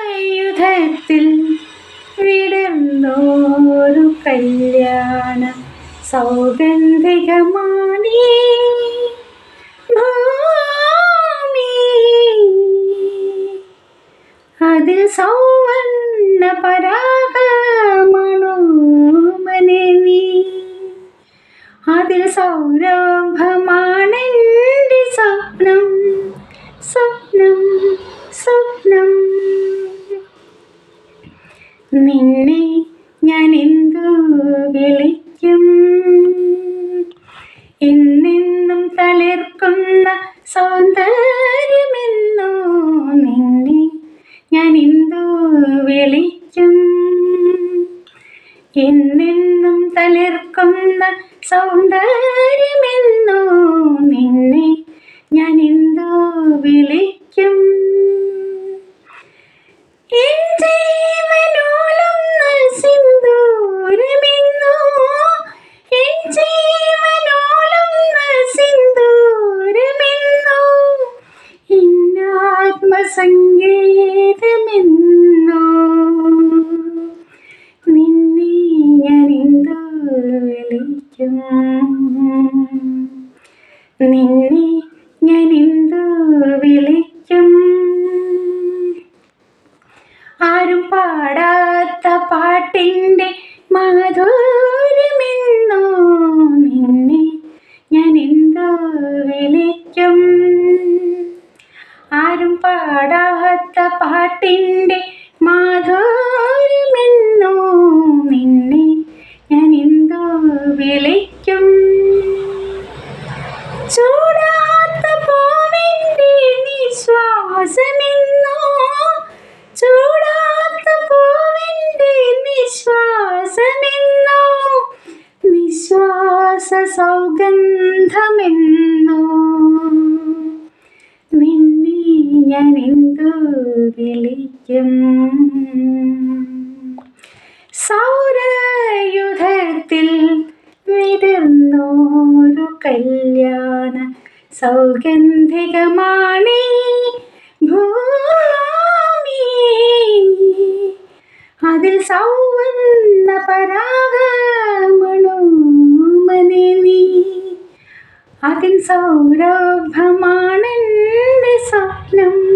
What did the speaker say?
സൗരയുധത്തിൽ വിടർന്നോരു കല്യാണ സൗഗന്ധികമാണി. അതിൽ സൗവർണ പരാഗമണോമനെ സൗരഭമാണെന്റെ സ്വപ്നം സ്വപ്നം സ്വപ്നം നിന്നെ ഞാൻ എന്തു വിളിക്കും? എന്നെന്നും തളിർക്കുന്ന സൗന്ദര്യമെന്നോ നിന്നെ ഞാൻ എന്തു വിളിക്കും എന്നെന്നും തലർക്കുന്ന സൗന്ദര്യമെന്നോ നിന്നെ ഞാൻ എന്തോ വിളിക്കും. എൻ പാടാത്ത പാട്ടിന്റെ മാധുര്യമെന്നോ നിന്നെ ഞാൻ എന്തോ വിളിക്കും? ചൂടാത്ത പൂവിന്റെ നിശ്വാസമെന്നോ? ചൂടാത്ത പൂവിന്റെ നിശ്വാസമെന്നോ? നിശ്വാസ സൗഗന്ധമെന്നോ ഞാൻ എന്തു വിളിക്കും? സൗരയുധത്തിൽ വിടർന്നോരു കല്യാണ സൗഗന്ധികമാണി ഭൂമി. അതിൽ സൗവന്ന പരാഗമണോമനെ നീ. അതിൽ സൗരഭമാ Plum.